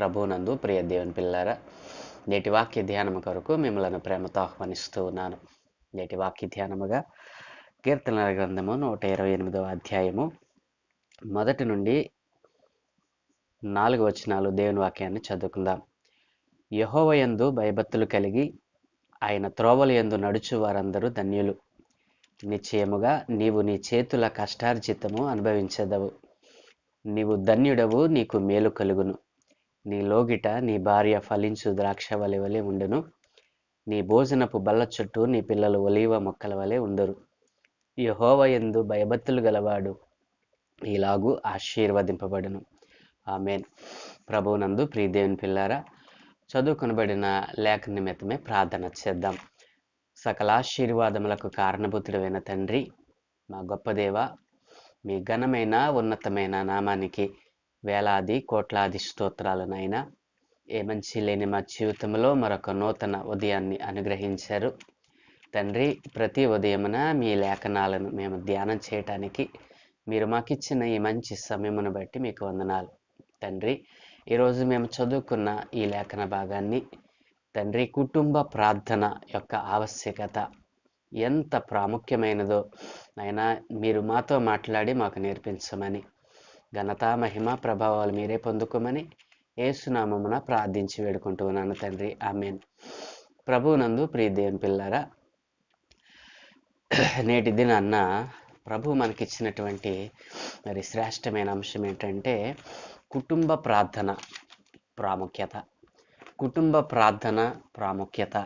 ప్రభునందు ప్రియ దేవుని పిల్లారా నేటి వాక్య ధ్యానం కొరకు మిమ్మల్ని ప్రేమతో ఆహ్వానిస్తూ ఉన్నాను. నేటి వాక్య ధ్యానముగా కీర్తనల గ్రంథము నూట ఇరవై ఎనిమిదవ అధ్యాయము మొదటి నుండి నాలుగు వచనాలు దేవుని వాక్యాన్ని చదువుకుందాం. యహోవయందు భయభత్తులు కలిగి ఆయన త్రోవల యందు నడుచు వారందరూ ధన్యులు. నిశ్చయముగా నీవు నీ చేతుల కష్టార్జితము అనుభవించదవు. నీవు ధన్యుడవు నీకు మేలు కలుగును. నీ లోగిట నీ భార్య ఫలించు ద్రాక్ష వలె వలె ఉండును. నీ భోజనపు బల్ల చుట్టూ నీ పిల్లలు ఒలీవ మొక్కల వలె ఉండరు. యహోవ యందు భయభత్తులు గలవాడు ఇలాగూ ఆశీర్వదింపబడును. ఆమెన్. ప్రభువునందు ప్రీదేవిని పిల్లారా చదువుకొనబడిన లేఖ నిమిత్తమే ప్రార్థన చేద్దాం. సకల ఆశీర్వాదములకు కారణభూతుడైన తండ్రి మా గొప్ప దేవ మీ ఘనమైన ఉన్నతమైన నామానికి వేలాది కోట్లాది స్తోత్రాలు నాయన ఏ మంచి లేని మా జీవితంలో మరొక నూతన ఉదయాన్ని అనుగ్రహించారు. తండ్రి ప్రతి ఉదయమున మీ లేఖనాలను మేము ధ్యానం చేయటానికి మీరు మాకు ఇచ్చిన ఈ మంచి సమయమును బట్టి మీకు వందనాలు. తండ్రి ఈరోజు మేము చదువుకున్న ఈ లేఖన భాగాన్ని తండ్రి కుటుంబ ప్రార్థన యొక్క ఆవశ్యకత ఎంత ప్రాముఖ్యమైనదో అయినా మీరు మాతో మాట్లాడి మాకు నేర్పించమని ఘనత మహిమ ప్రభావాలు మీరే పొందుకోమని ఏసునామమున ప్రార్థించి వేడుకుంటున్నాను తండ్రి. ఆమెన్. ప్రభువునందు ప్రియదేవం పిల్లారా నేటి దినాన్న ప్రభు మనకిచ్చినటువంటి మరి శ్రేష్టమైన అంశం ఏంటంటే కుటుంబ ప్రార్థన ప్రాముఖ్యత. కుటుంబ ప్రార్థన ప్రాముఖ్యత.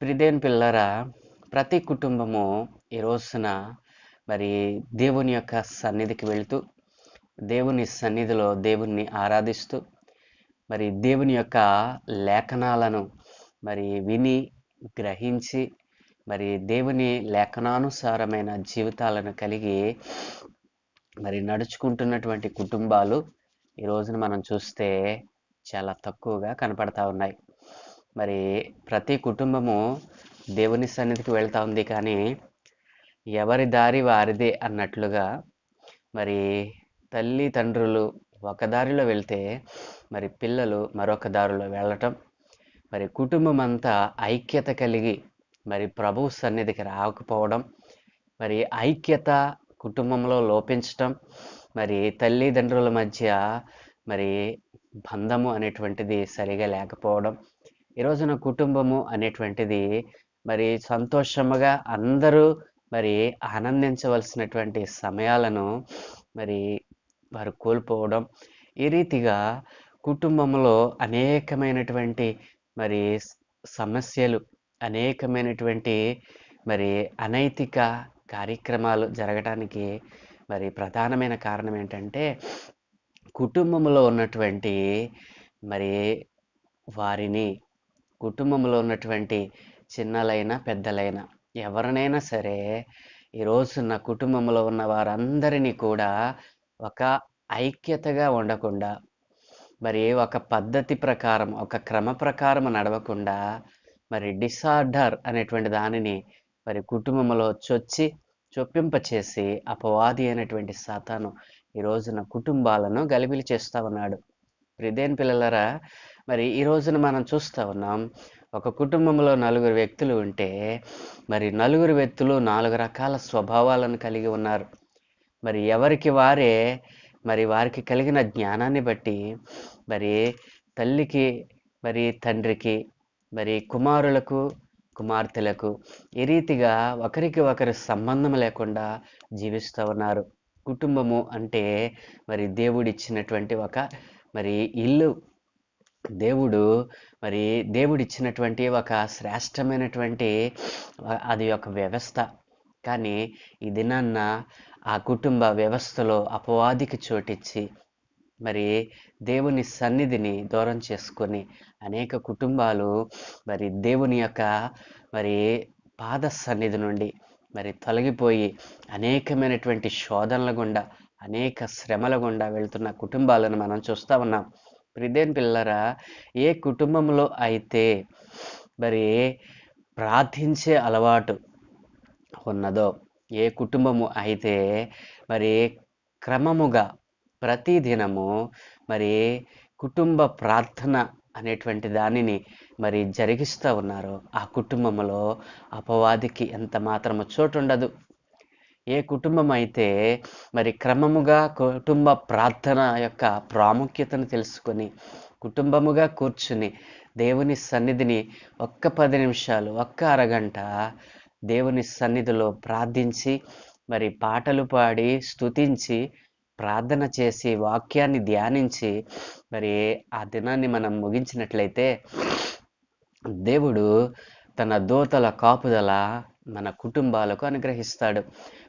ప్రిదేన్ పిల్లరా ప్రతి కుటుంబము ఈ రోజున మరి దేవుని యొక్క సన్నిధికి వెళుతూ దేవుని సన్నిధిలో దేవుణ్ణి ఆరాధిస్తూ మరి దేవుని యొక్క లేఖనాలను మరి విని గ్రహించి మరి దేవుని లేఖనానుసారమైన జీవితాలను కలిగి మరి నడుచుకుంటున్నటువంటి కుటుంబాలు ఈ రోజున మనం చూస్తే చాలా తక్కువగా కనపడతా ఉన్నాయి. మరి ప్రతి కుటుంబము దేవుని సన్నిధికి వెళ్తా ఉంది కానీ ఎవరి దారి వారిదే అన్నట్లుగా మరి తల్లి తండ్రులు ఒక దారిలో వెళ్తే మరి పిల్లలు మరొక దారిలో వెళ్ళటం మరి కుటుంబం అంతా ఐక్యత కలిగి మరి ప్రభు సన్నిధికి రాకపోవడం మరి ఐక్యత కుటుంబంలో లోపించటం మరి తల్లిదండ్రుల మధ్య మరి బంధము అనేటువంటిది సరిగా లేకపోవడం ఈ రోజున కుటుంబము అనేటువంటిది మరి సంతోషముగా అందరూ మరి ఆనందించవలసినటువంటి సమయాలను మరి వారు కోల్పోవడం ఈ రీతిగా కుటుంబంలో అనేకమైనటువంటి మరి సమస్యలు అనేకమైనటువంటి మరి అనైతిక కార్యక్రమాలు జరగడానికి మరి ప్రధానమైన కారణం ఏంటంటే కుటుంబంలో ఉన్నటువంటి మరి వారిని కుటుంబంలో ఉన్నటువంటి చిన్నలైనా పెద్దలైనా ఎవరినైనా సరే ఈరోజున్న కుటుంబంలో ఉన్న వారందరినీ కూడా ఒక ఐక్యతగా ఉండకుండా మరి ఒక పద్ధతి ప్రకారం ఒక క్రమ ప్రకారం నడవకుండా మరి డిసార్డర్ అనేటువంటి దానిని మరి కుటుంబంలో చొచ్చి చొప్పింపచేసి అపవాది అయినటువంటి సాతాను ఈ రోజున కుటుంబాలను గలిబిలి చేస్తూ ఉన్నాడు. ప్రిదేన్ పిల్లలరా మరి ఈ రోజున మనం చూస్తూ ఉన్నాం ఒక కుటుంబంలో నలుగురు వ్యక్తులు ఉంటే మరి నలుగురు వ్యక్తులు నాలుగు రకాల స్వభావాలను కలిగి ఉన్నారు. మరి ఎవరికి వారే మరి వారికి కలిగిన జ్ఞానాన్ని బట్టి మరి తల్లికి మరి తండ్రికి మరి కుమారులకు కుమార్తెలకు ఈ రీతిగా ఒకరికి ఒకరు సంబంధం లేకుండా జీవిస్తూ ఉన్నారు. కుటుంబము అంటే మరి దేవుడిచ్చినటువంటి ఒక మరి ఇల్లు. దేవుడు మరి దేవుడిచ్చినటువంటి ఒక శ్రేష్టమైనటువంటి అది ఒక వ్యవస్థ. కానీ ఈ దినాన్న ఆ కుటుంబ వ్యవస్థలో అపవాదికి చోటిచ్చి మరి దేవుని సన్నిధిని దూరం చేసుకొని అనేక కుటుంబాలు మరి దేవుని యొక్క మరి పాద సన్నిధి నుండి మరి తొలగిపోయి అనేకమైనటువంటి శోధనల గుండా అనేక శ్రమల గుండా వెళ్తున్న కుటుంబాలను మనం చూస్తూ ఉన్నాం. ప్రిదేన్ పిల్లరా ఏ కుటుంబంలో అయితే మరి ప్రార్థించే అలవాటు ఉన్నదో ఏ కుటుంబము అయితే మరి క్రమముగా ప్రతిదినము మరి కుటుంబ ప్రార్థన అనేటువంటి దానిని మరి జరిగిస్తూ ఉన్నారో ఆ కుటుంబంలో అపవాదికి ఎంత మాత్రము చోటు ఉండదు ఏ కుటుంబం అయితే మరి క్రమముగా కుటుంబ ప్రార్థన యొక్క ప్రాముఖ్యతను తెలుసుకొని కుటుంబముగా కూర్చుని దేవుని సన్నిధిని ఒక్క పది నిమిషాలు ఒక్క అరగంట దేవుని సన్నిధిలో ప్రార్థించి మరి పాటలు పాడి స్తుతించి ప్రార్థన చేసి వాక్యాన్ని ధ్యానించి మరి ఆ దినాన్ని మనం ముగించినట్లయితే దేవుడు తన దూతల కాపుదల మన కుటుంబాలకు అనుగ్రహిస్తాడు.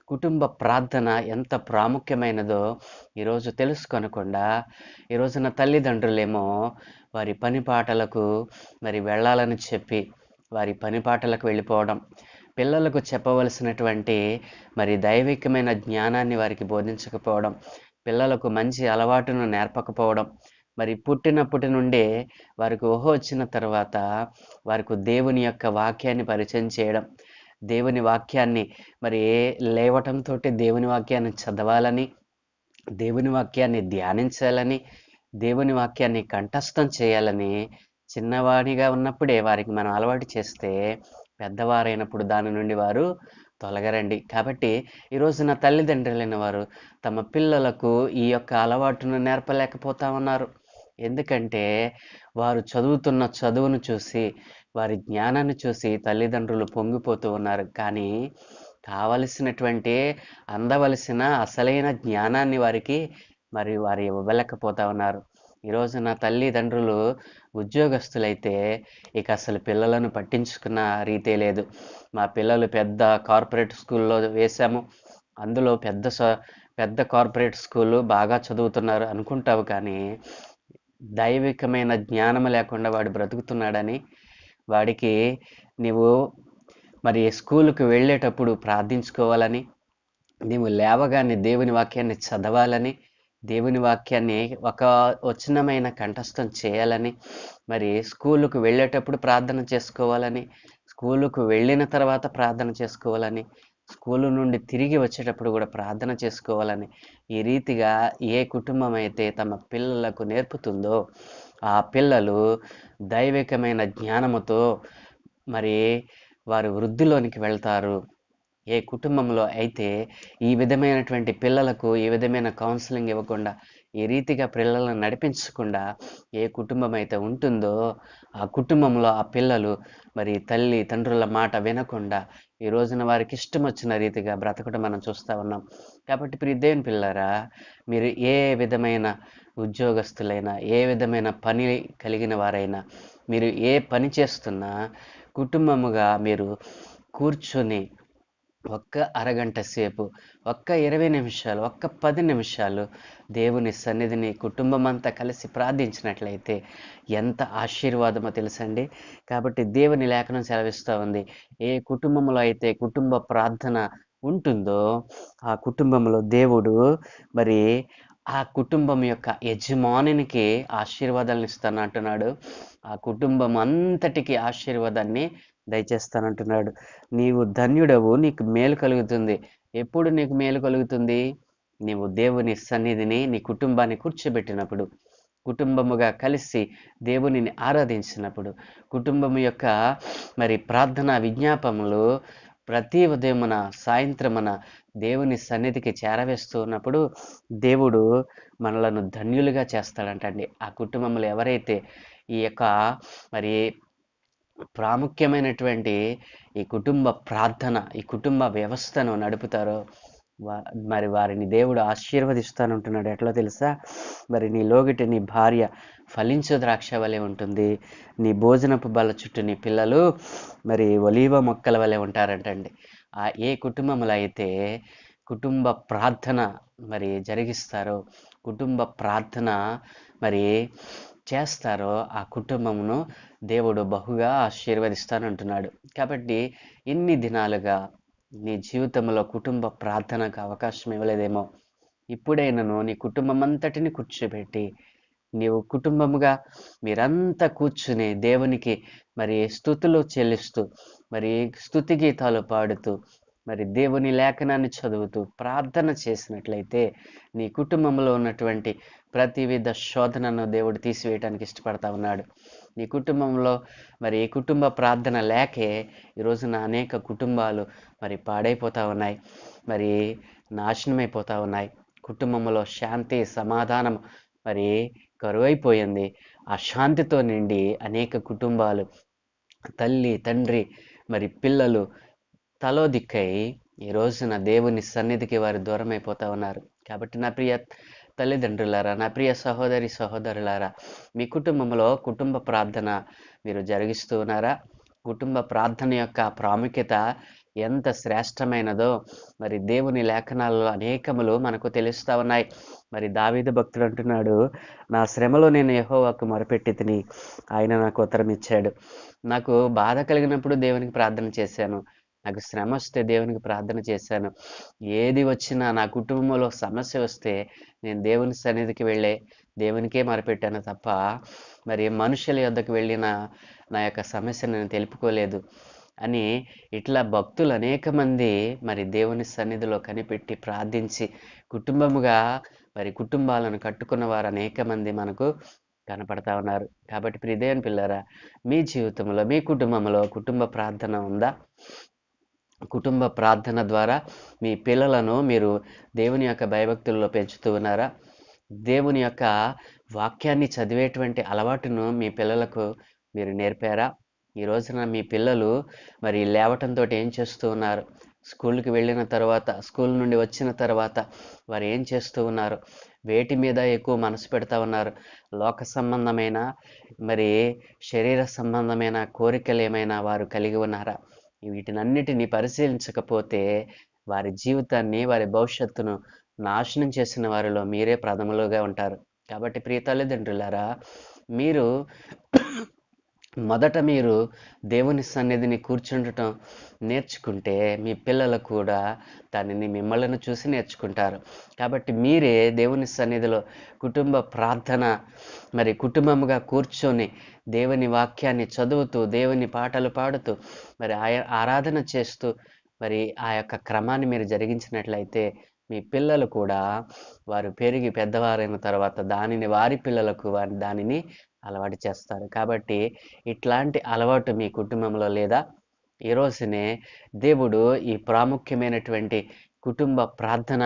కుటుంబ ప్రార్థన ఎంత ప్రాముఖ్యమైనదో ఈరోజు తెలుసుకొనకుండా ఈ రోజున తల్లిదండ్రులేమో వారి పని పాటలకు మరి వెళ్ళాలని చెప్పి వారి పని పాటలకు వెళ్ళిపోవడం పిల్లలకు చెప్పవలసినటువంటి మరి దైవికమైన జ్ఞానాన్ని వారికి బోధించకపోవడం పిల్లలకు మంచి అలవాటును నేర్పకపోవడం మరి పుట్టినప్పటి నుండే వారికి ఊహ వచ్చిన తర్వాత వారికి దేవుని యొక్క వాక్యాన్ని పరిచయం చేయడం దేవుని వాక్యాన్ని మరి లేవటంతో దేవుని వాక్యాన్ని చదవాలని దేవుని వాక్యాన్ని ధ్యానించాలని దేవుని వాక్యాన్ని కంఠస్థం చేయాలని చిన్నవాడిగా ఉన్నప్పుడే వారికి మనం అలవాటు చేస్తే పెద్దవారైనప్పుడు దాని నుండి వారు తొలగరండి. కాబట్టి ఈ రోజున తల్లిదండ్రులైన వారు తమ పిల్లలకు ఈ యొక్క అలవాటును నేర్పలేకపోతా ఉన్నారు. ఎందుకంటే వారు చదువుతున్న చదువును చూసి వారి జ్ఞానాన్ని చూసి తల్లిదండ్రులు పొంగిపోతూ ఉన్నారు. కానీ కావలసినటువంటి అందవలసిన అసలైన జ్ఞానాన్ని వారికి మరి వారు ఇవ్వలేకపోతా ఉన్నారు. ఈ నా తల్లిదండ్రులు ఉద్యోగస్తులైతే ఇక అసలు పిల్లలను పట్టించుకున్న రీతే లేదు. మా పిల్లలు పెద్ద కార్పొరేట్ స్కూల్లో వేశాము. అందులో పెద్ద స- పెద్ద కార్పొరేట్ స్కూలు బాగా చదువుతున్నారు అనుకుంటావు కానీ దైవికమైన జ్ఞానం లేకుండా వాడు బ్రతుకుతున్నాడని వాడికి నీవు మరి స్కూలుకు వెళ్ళేటప్పుడు ప్రార్థించుకోవాలని నీవు లేవగానే దేవుని వాక్యాన్ని చదవాలని దేవుని వాక్యాన్ని ఒక వచనమైన కంఠస్థం చేయాలని మరి స్కూలుకు వెళ్ళేటప్పుడు ప్రార్థన చేసుకోవాలని స్కూలుకు వెళ్ళిన తర్వాత ప్రార్థన చేసుకోవాలని స్కూలు నుండి తిరిగి వచ్చేటప్పుడు కూడా ప్రార్థన చేసుకోవాలని ఈ రీతిగా ఏ కుటుంబం అయితే తమ పిల్లలకు నేర్పుతుందో ఆ పిల్లలు దైవికమైన జ్ఞానముతో మరి వారు వృద్ధిలోనికి వెళ్తారు. ఏ కుటుంబంలో అయితే ఈ విధమైనటువంటి పిల్లలకు ఈ విధమైన కౌన్సిలింగ్ ఇవ్వకుండా ఈ రీతిగా పిల్లలను నడిపించకుండా ఏ కుటుంబం అయితే ఉంటుందో ఆ కుటుంబంలో ఆ పిల్లలు మరి తల్లి తండ్రుల మాట వినకుండా ఈ రోజున వారికి ఇష్టం వచ్చిన రీతిగా బ్రతకడం మనం చూస్తూ ఉన్నాం. కాబట్టి ప్రియ దేవుని పిల్లరా మీరు ఏ విధమైన ఉద్యోగస్తులైనా ఏ విధమైన పని కలిగిన వారైనా మీరు ఏ పని చేస్తున్నా కుటుంబముగా మీరు కూర్చొని ఒక్క అరగంట సేపు ఒక్క ఇరవై నిమిషాలు ఒక్క పది నిమిషాలు దేవుని సన్నిధిని కుటుంబం అంతా కలిసి ప్రార్థించినట్లయితే ఎంత ఆశీర్వాదమో తెలుసండి. కాబట్టి దేవుని లేఖనం సెలవిస్తూ ఉంది. ఏ కుటుంబంలో అయితే కుటుంబ ప్రార్థన ఉంటుందో ఆ కుటుంబంలో దేవుడు మరి ఆ కుటుంబం యొక్క యజమానికి ఆశీర్వాదాలను ఇస్తాను అంటున్నాడు ఆ కుటుంబం అంతటికి ఆశీర్వాదాన్ని దయచేస్తానంటున్నాడు. నీవు ధన్యుడవు నీకు మేలు కలుగుతుంది. ఎప్పుడు నీకు మేలు కలుగుతుంది? నీవు దేవుని సన్నిధిని నీ కుటుంబాన్ని కూర్చోబెట్టినప్పుడు కుటుంబముగా కలిసి దేవునిని ఆరాధించినప్పుడు కుటుంబం యొక్క మరి ప్రార్థన విజ్ఞాపములు ప్రతి ఉదయమున సాయంత్రమున దేవుని సన్నిధికి చేరవేస్తూ ఉన్నప్పుడు దేవుడు మనలను ధన్యులుగా చేస్తాడంటండి. ఆ కుటుంబంలో ఎవరైతే ఈ యొక్క మరి ప్రాముఖ్యమైనటువంటి ఈ కుటుంబ ప్రార్థన ఈ కుటుంబ వ్యవస్థను నడుపుతారో మరి వారిని దేవుడు ఆశీర్వదిస్తానంటున్నాడు. ఎట్లా తెలుసా? మరి నీ లోగిటి నీ భార్య ఫలించు ద్రాక్ష వలె ఉంటుంది. నీ భోజనపు బల్ల చుట్టూ నీ పిల్లలు మరి ఒలీవ మొక్కల వలె ఉంటారంటండి. ఆ ఏ కుటుంబంలో అయితే కుటుంబ ప్రార్థన మరి జరిగిస్తారో కుటుంబ ప్రార్థన మరి చేస్తారో ఆ కుటుంబమును దేవుడు బహుగా ఆశీర్వదిస్తానంటున్నాడు. కాబట్టి ఇన్ని దినాలుగా నీ జీవితంలో కుటుంబ ప్రార్థనకు అవకాశం ఇవ్వలేదేమో. ఇప్పుడైనను నీ కుటుంబం అంతటిని కూర్చోబెట్టి నీవు కుటుంబముగా మీరంతా కూర్చుని దేవునికి మరి స్థుతులు చెల్లిస్తూ మరి స్థుతి గీతాలు పాడుతూ మరి దేవుని లేఖనాన్ని చదువుతూ ప్రార్థన చేసినట్లయితే నీ కుటుంబంలో ఉన్నటువంటి ప్రతి విధ శోధనను దేవుడు తీసివేయడానికి ఇష్టపడతా ఉన్నాడు. నీ కుటుంబంలో మరి ఈ కుటుంబ ప్రార్థన లేకే ఈ రోజున అనేక కుటుంబాలు మరి పాడైపోతా ఉన్నాయి. మరి నాశనమైపోతా ఉన్నాయి. కుటుంబంలో శాంతి సమాధానం మరి కరువైపోయింది. ఆ శాంతితో నిండి అనేక కుటుంబాలు తల్లి తండ్రి మరి పిల్లలు తలో దిక్కై ఈ రోజున దేవుని సన్నిధికి వారు దూరం అయిపోతా ఉన్నారు. కాబట్టి నా ప్రియ తల్లిదండ్రులారా నా ప్రియ సహోదరి సహోదరులారా మీ కుటుంబంలో కుటుంబ ప్రార్థన మీరు జరిగిస్తూ ఉన్నారా? కుటుంబ ప్రార్థన యొక్క ప్రాముఖ్యత ఎంత శ్రేష్టమైనదో మరి దేవుని లేఖనాల్లో అనేకములు మనకు తెలుస్తూ ఉన్నాయి. మరి దావీద భక్తుడు అంటున్నాడు నా శ్రమలో నేను యహోవాకు మొరపెట్టి తిని ఆయన నాకు ఉత్తరం ఇచ్చాడు నాకు బాధ కలిగినప్పుడు దేవునికి ప్రార్థన చేశాను. నాకు శ్రమ వస్తే దేవునికి ప్రార్థన చేశాను. ఏది వచ్చినా నా కుటుంబంలో సమస్య వస్తే నేను దేవుని సన్నిధికి వెళ్ళే దేవునికే మరపెట్టాను తప్ప మరి మనుషుల యొద్దకు వెళ్ళిన నా యొక్క సమస్యను నేను తెలుపుకోలేదు అని ఇట్లా భక్తులు అనేక మంది మరి దేవుని సన్నిధిలో కనిపెట్టి ప్రార్థించి కుటుంబముగా మరి కుటుంబాలను కట్టుకున్న వారు అనేక మంది మనకు కనపడతా ఉన్నారు. కాబట్టి ప్రిదేవన్ పిల్లరా మీ జీవితంలో మీ కుటుంబంలో కుటుంబ ప్రార్థన ఉందా? కుటుంబ ప్రార్థన ద్వారా మీ పిల్లలను మీరు దేవుని యొక్క భయభక్తుల్లో పెంచుతూ ఉన్నారా? దేవుని యొక్క వాక్యాన్ని చదివేటువంటి అలవాటును మీ పిల్లలకు మీరు నేర్పారా? ఈ రోజున మీ పిల్లలు మరి లేవటంతో ఏం చేస్తూ ఉన్నారు? స్కూల్కి వెళ్ళిన తర్వాత స్కూల్ నుండి వచ్చిన తర్వాత వారు ఏం చేస్తూ ఉన్నారు? వేటి మీద ఎక్కువ మనసు పెడతా ఉన్నారు? లోక సంబంధమైన మరి శరీర సంబంధమైన కోరికలు ఏమైనా వారు కలిగి ఉన్నారా? వీటినన్నిటిని పరిశీలించకపోతే వారి జీవితాన్ని వారి భవిష్యత్తును నాశనం చేసిన వారిలో మీరే ప్రథములుగా ఉంటారు. కాబట్టి ప్రియ తల్లిదండ్రులారా మీరు మొదట మీరు దేవుని సన్నిధిని కూర్చుండటం నేర్చుకుంటే మీ పిల్లలు కూడా దానిని మిమ్మల్ని చూసి నేర్చుకుంటారు. కాబట్టి మీరే దేవుని సన్నిధిలో కుటుంబ ప్రార్థన మరి కుటుంబముగా కూర్చొని దేవుని వాక్యాన్ని చదువుతూ దేవుని పాటలు పాడుతూ మరి ఆయ- ఆరాధన చేస్తూ మరి ఆ యొక్క క్రమాన్ని మీరు జరిగించినట్లయితే మీ పిల్లలు కూడా వారు పెరిగి పెద్దవారైన తర్వాత దానిని వారి పిల్లలకు వారి దానిని అలవాటు చేస్తారు. కాబట్టి ఇట్లాంటి అలవాటు మీ కుటుంబంలో లేదా? ఈ రోజునే దేవుడు ఈ ప్రాముఖ్యమైనటువంటి కుటుంబ ప్రార్థన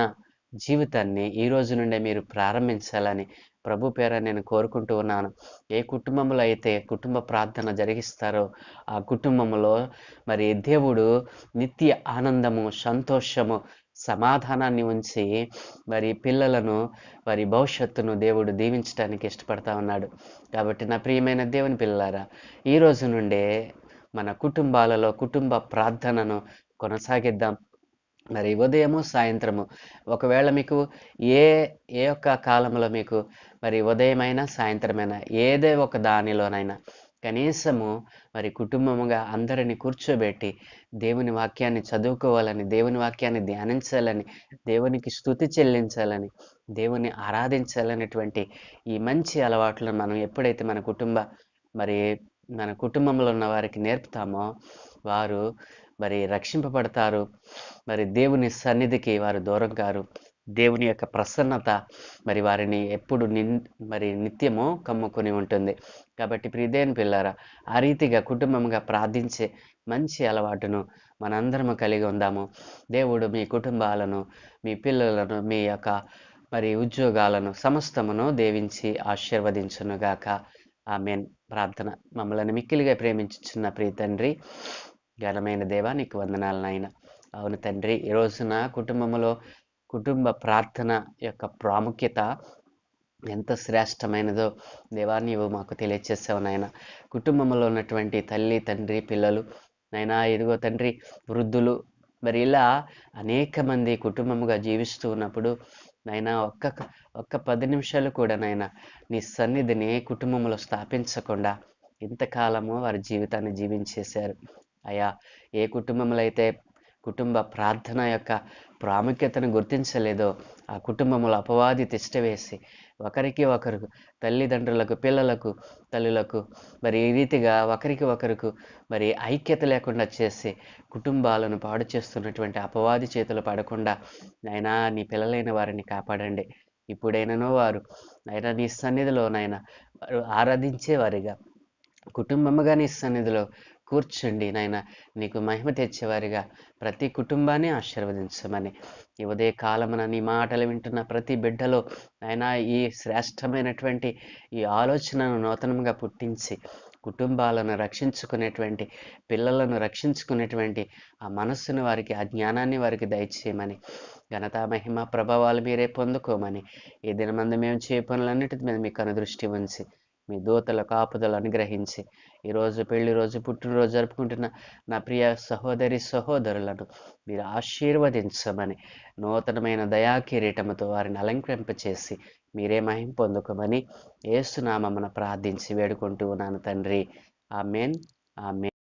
జీవితాన్ని ఈ రోజు నుండే మీరు ప్రారంభించాలని ప్రభు పేర నేను కోరుకుంటూ ఉన్నాను. ఏ కుటుంబంలో అయితే కుటుంబ ప్రార్థన జరిగిస్తారో ఆ కుటుంబంలో మరి దేవుడు నిత్య ఆనందము సంతోషము సమాధానాన్ని ఉంచి మరి పిల్లలను వారి భవిష్యత్తును దేవుడు దీవించడానికి ఇష్టపడతా ఉన్నాడు. కాబట్టి నా ప్రియమైన దేవుని పిల్లలారా ఈ రోజు నుండే మన కుటుంబాలలో కుటుంబ ప్రార్థనను కొనసాగిద్దాం. మరి ఉదయము సాయంత్రము ఒకవేళ మీకు ఏ ఏ ఒక్క కాలంలో మీకు మరి ఉదయమైనా సాయంత్రమైనా ఏదే ఒక దానిలోనైనా కనీసము మరి కుటుంబముగా అందరిని కూర్చోబెట్టి దేవుని వాక్యాన్ని చదువుకోవాలని దేవుని వాక్యాన్ని ధ్యానించాలని దేవునికి స్తుతి చెల్లించాలని దేవుని ఆరాధించాలనేటువంటి ఈ మంచి అలవాట్లను మనం ఎప్పుడైతే మన కుటుంబ మరి మన కుటుంబంలో ఉన్న వారికి నేర్పుతామో వారు మరి రక్షింపబడతారు. మరి దేవుని సన్నిధికి వారు దూరం కారు దేవుని యొక్క ప్రసన్నత మరి వారిని ఎప్పుడు నిన్ మరి నిత్యము కమ్ముకొని ఉంటుంది. కాబట్టి ప్రిదేని పిల్లారా ఆ రీతిగా కుటుంబంగా ప్రార్థించే మంచి అలవాటును మనందరము కలిగి ఉందాము. దేవుడు మీ కుటుంబాలను మీ పిల్లలను మీ యొక్క మరి ఉద్యోగాలను సమస్తమును దేవించి ఆశీర్వదించునుగాక. ఆమెన్. ప్రార్థన మమ్మల్ని మిక్కిలిగా ప్రేమించుచున్న ప్రియ తండ్రి ఘనమైన దేవా నీకు వందనాలు నాయన. అవును తండ్రి ఈ రోజున కుటుంబంలో కుటుంబ ప్రార్థన యొక్క ప్రాముఖ్యత ఎంత శ్రేష్టమైనదో దేవా నీవు మాకు తెలియచేసావు నాయన. కుటుంబంలో ఉన్నటువంటి తల్లి తండ్రి పిల్లలు నైనా ఇదిగో తండ్రి వృద్ధులు మరి ఇలా అనేక మంది కుటుంబముగా జీవిస్తూ ఉన్నప్పుడు నైనా ఒక్క ఒక్క పది నిమిషాలు కూడా నైనా నీ సన్నిధిని కుటుంబంలో స్థాపించకుండా ఇంతకాలము వారి జీవితాన్ని జీవించేశారు. అయ్యా ఏ కుటుంబంలో అయితే కుటుంబ ప్రార్థన యొక్క ప్రాముఖ్యతను గుర్తించలేదో ఆ కుటుంబంలో అపవాది తిష్టవేసి ఒకరికి ఒకరు తల్లిదండ్రులకు పిల్లలకు తల్లులకు మరి ఈ రీతిగా ఒకరికి ఒకరికి మరి ఐక్యత లేకుండా చేసి కుటుంబాలను పాడు చేస్తున్నటువంటి అపవాది చేతులు పడకుండా నాయనా నీ పిల్లలైన వారిని కాపాడండి. ఇప్పుడైనను వారు నాయనా నీ సన్నిధిలో నాయన వారు ఆరాధించేవారిగా కుటుంబముగా నీ సన్నిధిలో కూర్చోండి నాయన నీకు మహిమ తెచ్చేవారిగా. ప్రతి కుటుంబాన్ని ఆశీర్వదించమని. ఈ ఉదయ కాలమున నీ మాటలు వింటున్న ప్రతి బిడ్డలో ఆయన ఈ శ్రేష్టమైనటువంటి ఈ ఆలోచనను నూతనంగా పుట్టించి కుటుంబాలను రక్షించుకునేటువంటి పిల్లలను రక్షించుకునేటువంటి ఆ మనస్సును వారికి ఆ జ్ఞానాన్ని వారికి దయచేయమని. ఘనత మహిమ ప్రభావాలు మీరే పొందుకోమని. ఈ దినమందు మేము చేయ పనులన్నిటి మీద మీకు అనుదృష్టి ఉంచి మీ దూతల కాపుదలు అనుగ్రహించి. ఈరోజు పెళ్ళి రోజు పుట్టినరోజు జరుపుకుంటున్న నా ప్రియ సహోదరి సహోదరులను మీరు ఆశీర్వదించమని నూతనమైన దయాకిరీటముతో వారిని అలంకరింపచేసి మీరే మహిం పొందుకోమని ఏసునామమున ప్రార్థించి వేడుకుంటూ ఉన్నాను తండ్రి. ఆమెన్. ఆమెన్.